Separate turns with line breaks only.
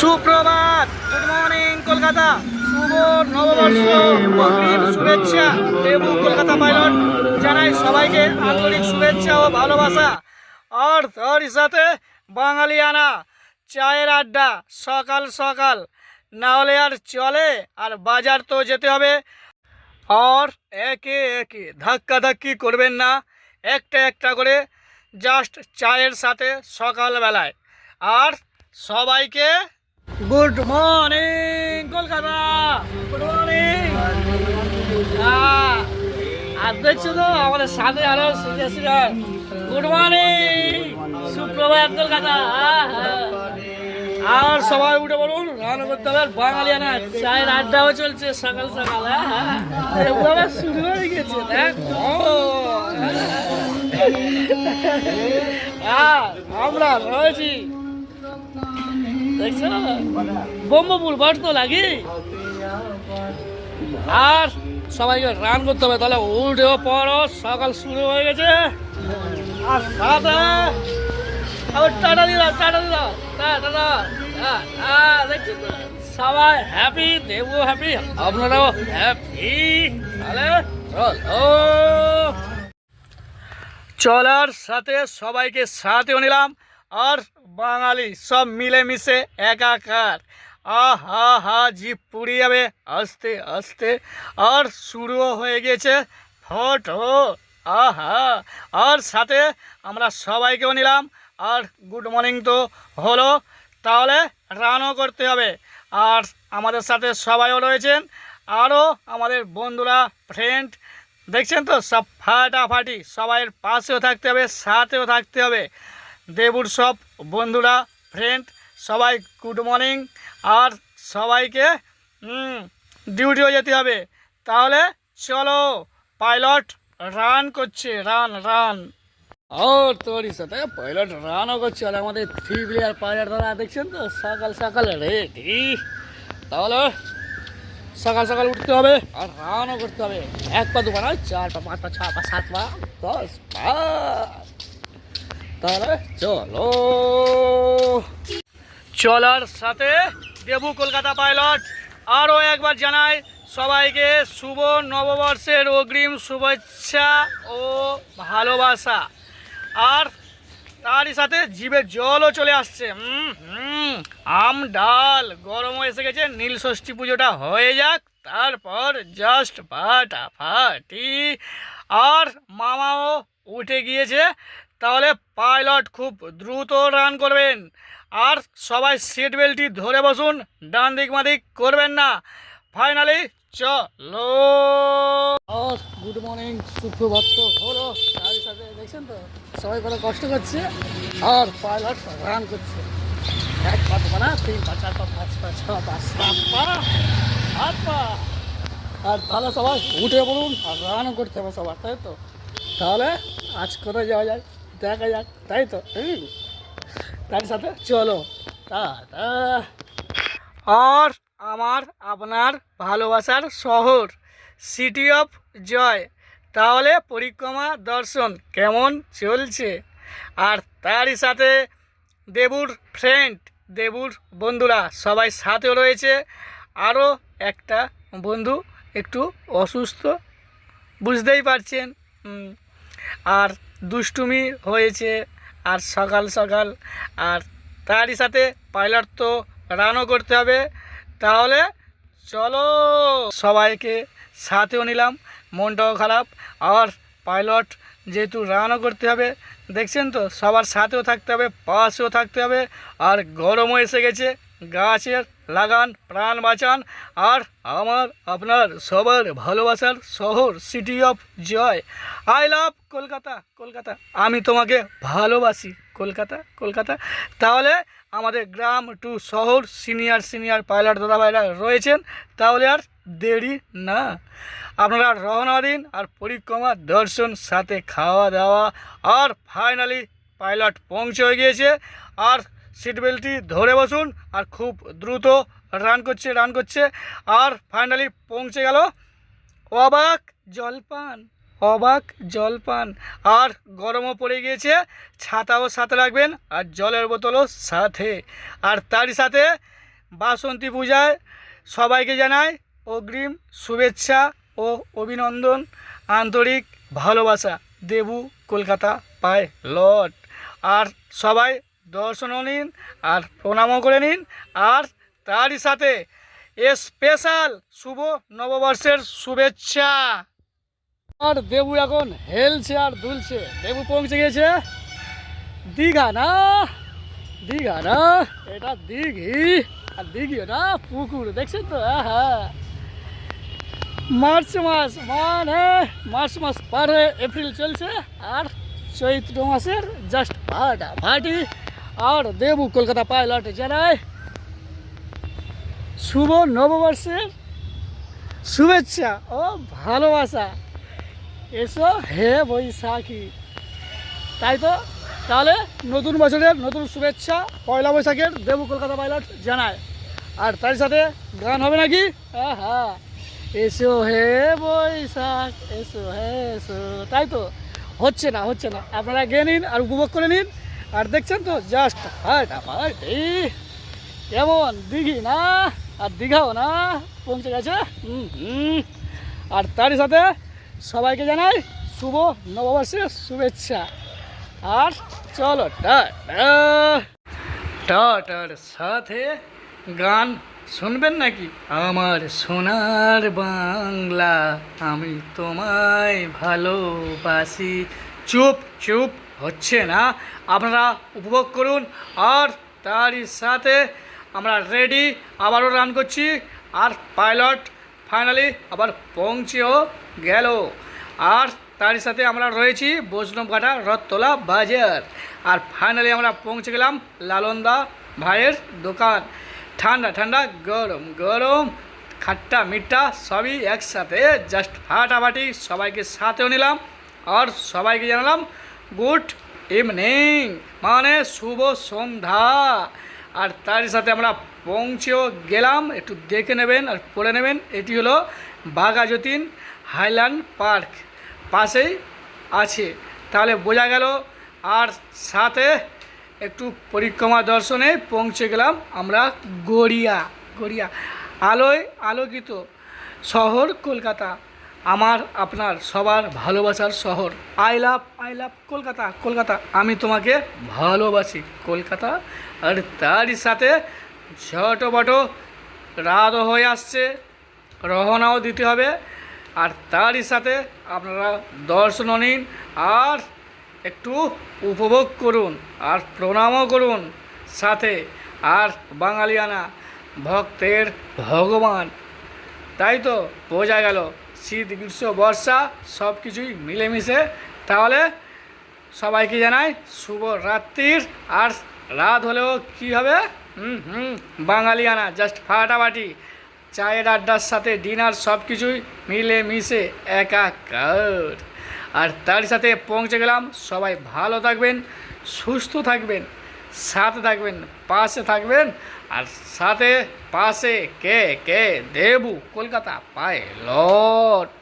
সুপ্রভাত। Good morning Kolkata. শুভ নববর্ষ। শুভেচ্ছা। দেবু, কলকাতা পাইলট জানাই সবাইকে আন্তরিক শুভেচ্ছা ও ভালোবাসা। আর তার সাথে বাঙালিয়ানা চায়ের আড্ডা সকাল সকাল। না হলে আর চলে, আর বাজার তো যেতে হবে। আর একে একে ধাক্কা ধাক্কি করবেন না। একটা একটা করে জাস্ট চায়ের সাথে সকালবেলায়। আর সবাইকে good morning Kolkata good morning আর দেখছ তো, আমাদের সাথে আরও গুড মর্নিং সুপ্রভাত কলকাতা। আর সবাই উঠে বলুন রান্না করতে হবে। বাঙালিয়ানা, চায়ের আড্ডাও চলছে সকাল সকাল হ্যাঁ। শুরু হয়ে গেছে আমরা রয়েছি। দেখছ? বট তো লাগি। আর সবাইকে রান করতে হবে তাহলে উঠেও পড়ো সকাল শুরু হয়ে গেছে। আর সাথে আবার টাটা দিলাম টাটা দিলাম টাটা দেখছি সবাই হ্যাপি দেবও হ্যাপি আপনারাও হ্যাপি তাহলে চলো। চলার সাথে সবাইকে সাথেও নিলাম। আর বাঙালি সব মিলেমিশে একাকার। আ হা হা জিপ পুড়িয়ে যাবে আস্তে আস্তে। আর শুরুও হয়ে গেছে ফটো। আহা, আর সাথে আমরা সবাইকেও নিলাম। আর গুড মর্নিং তো হলো। তাহলে রানও করতে হবে। আর আমাদের সাথে সবাইও রয়েছেন। আরও আমাদের বন্ধুরা ফ্রেন্ড দেখছেন তো? সব ফাটাফাটি। সবাইয়ের পাশেও থাকতে হবে, সাথেও থাকতে হবে। দেবুর সব বন্ধুরা ফ্রেন্ড সবাই গুড মর্নিং আর সবাইকে ডিউটিও যেতে হবে। তাহলে চলো পাইলট রান করছে রান রান ও, তোরই সাথে পাইলট রানও করছে, আর আমাদের থ্রি প্লেয়ার পাইলট দাদা, দেখছেন তো? সকাল সকাল রেডি তাহলে সকাল সকাল উঠতে হবে, আর রানও করতে হবে। এক পা দুপা নয়, চার পা, পাঁচ পা, ছ পা, সাত পা, দশ পা। তাহলে চলো। চলার সাথে দেবু কলকাতা পাইলট। আরও একবার জানাই সবাইকে শুভ নববর্ষের অগ্রিম শুভেচ্ছা ও ভালোবাসা। আর তারই সাথে জিভে জলও চলে আসছে। আম, ডাল, গরমও এসে গেছে। নীল ষষ্ঠী পুজোটা হয়ে যাক, তারপর জাস্ট ফাটাফাটি। আর মামাও উঠে গিয়েছে। তাহলে পাইলট খুব দ্রুত রান করবেন। আর সবাই সিট বেল্টটি ধরে বসুন, ডান দিক মাদিক করবেন না। ফাইনালি চলো। গুড মর্নিং, সুপ্রভাত হলো। সাথে দেখছেন তো, সবাই কত কষ্ট করছে। আর পাইলট রান করছে। এক পা না, তিন পা, চার পা, পাঁচ পা, ছ পা, সাত পা, আট পা। আর তাহলে সবাই উঠে বলুন আর রানও করতে হবে সবার, তাই তো? তাহলে আজ কোথায় যাওয়া যায়? দেখা যাক, তাই তো? তার সাথে চলো। আর আমার আপনার ভালোবাসার শহর সিটি অফ জয় তাহলে পরিক্রমা দর্শন কেমন চলছে? আর তারই সাথে দেবুর ফ্রেন্ড দেবুর বন্ধুরা সবাই সাথে রয়েছে। আরও একটা বন্ধু একটু অসুস্থ, বুঝতেই পারছেন। আর দুষ্টুমি হয়েছে আর সকাল সকাল, আর তারই সাথে পাইলট তো রানও করতে হবে। তাহলে চলো, সবাইকে সাথেও নিলাম, মনটাও খারাপ। আর পাইলট যেহেতু রানও করতে হবে, দেখছেন তো? সবার সাথেও থাকতে হবে, পাশেও থাকতে হবে, আর গরমও এসে গেছে, গাছের লাগান, প্রাণ বাঁচান, আর আমার, আপনার সবার ভালোবাসার শহর city of joy I love Kolkata Kolkata. আমি তোমাকে ভালোবাসি, কলকাতা কলকাতা। তাহলে আমাদের গ্রাম টু শহর সিনিয়র সিনিয়র পাইলট দাদাভাইরা রয়েছেন। তাহলে আর দেরি না। আপনারা রওনা দিন আর পরিক্রমা, দর্শন, সাথে খাওয়া দাওয়া আর ফাইনালি পাইলট পৌঁছে হয়ে গিয়েছে। আর সিট বেল্টটি ধরে বসুন আর খুব দ্রুত রান করছে রান করছে আর ফাইনালি পৌঁছে গেল। অবাক জলপান অবাক জলপান। আর গরমও পড়ে গিয়েছে, ছাতাও সাথে রাখবেন আর জলের বোতলও সাথে। আর তারই সাথে বাসন্তী পূজায় সবাইকে জানাই অগ্রিম শুভেচ্ছা ও অভিনন্দন, আন্তরিক ভালোবাসা। দেবু কলকাতা পায় লট আর সবাই দর্শনও নিন আর প্রণামও করে নিন। আর তারই সাথে এ স্পেশাল শুভ নববর্ষের শুভেচ্ছা। আর দেবু এখন হেলছে আর দুলছে। দেবু পৌঁছে গেছে দীঘা না? দীঘা না? এটা দিঘি। আর দিঘি না? পুকুর, দেখছেন তো? হ্যাঁ মার্চ মাস মানে মার্চ মাস পার হয়ে এপ্রিল চলছে। আর চৈত্র মাসের জাস্ট ভাটা ভাটি আর দেবু কলকাতা পাইলট জানায় শুভ নববর্ষের শুভেচ্ছা ও ভালোবাসা। এসো হে বৈশাখী। তাই তো? তাহলে নতুন বছরের নতুন শুভেচ্ছা পয়লা বৈশাখের দেবু কলকাতা পাইলট জানায়। আর তার সাথে গান হবে নাকি? হ্যাঁ এসো হে বৈশাখ, এসো হে, এসো। তাই তো? হচ্ছে না হচ্ছে না। আপনারা গিয়ে নিন আর উপভোগ করে নিন। আর দেখছেন তো জাস্ট ফাটাফাটি কেমন? দিঘি না? আর দীঘাও না? পৌঁছে গেছে? আর তারই সাথে সবাইকে জানাই শুভ নববর্ষের শুভেচ্ছা। আর চলো টাটা টাটার সাথে গান শুনবেন নাকি? আমার সোনার বাংলা আমি তোমায় ভালোবাসি। চুপ চুপ। হচ্ছে না। আপনারা উপভোগ করুন। আর তারই সাথে আমরা রেডি আবারও রান করছি। আর পাইলট ফাইনালি আবার পৌঁছেও গেল। আর তারই সাথে আমরা রয়েছি বৈষ্ণবঘাটা রথতলা বাজার। আর ফাইনালি আমরা পৌঁছে গেলাম লালন্দা ভাইয়ের দোকান। ঠান্ডা ঠান্ডা, গরম গরম, খাট্টা, মিঠা সবই একসাথে। জাস্ট ফাটাফাটি সবাইকে সাথেও নিলাম। আর সবাইকে জানালাম গুড ইভিনিং। মানে শুভ সন্ধ্যা। আর তারই সাথে আমরা পৌঁছেও গেলাম। একটু দেখে নেবেন আর পড়ে নেবেন। এটি হলো বাঘা যতীন হাইল্যান্ড পার্ক। পাশেই আছে। তাহলে বোঝা গেল, আর সাথে একটু পরিক্রমা দর্শনে পৌঁছে গেলাম আমরা গড়িয়া গড়িয়া, আলোয় আলোকিত শহর কলকাতা। আমার, আপনার, সবার ভালোবাসার শহর। I love I love Kolkata Kolkata. আমি তোমাকে ভালোবাসি। কলকাতা আর তারই সাথে ছোট বটো রাতও হয়ে আসছে রহনাও দিতে হবে। আর তারই সাথে আপনারা দর্শনও নিন আর একটু উপভোগ করুন আর প্রণামও করুন সাথে আর বাঙালিয়ানা ভক্তের ভগবান। তাই তো, বোঝা গেল। শীত, গ্রীষ্ম, বর্ষা সব কিছুই মিলেমিশে। তাহলে সবাইকে জানাই শুভ রাত্রির আর রাত হলেও কি হবে? হুম হুম, বাঙালিয়ানা জাস্ট ফাটাফাটি। চায়ের আড্ডার সাথে ডিনার সব কিছুই মিলে মিশে একাকার। আর তার সাথে পৌঁছে গেলাম। সবাই ভালো থাকবেন, সুস্থ থাকবেন, সাথে থাকবেন, পাশে থাকবেন। আর সাথে পাশে কে কে দেবু কলকাতা পায় লট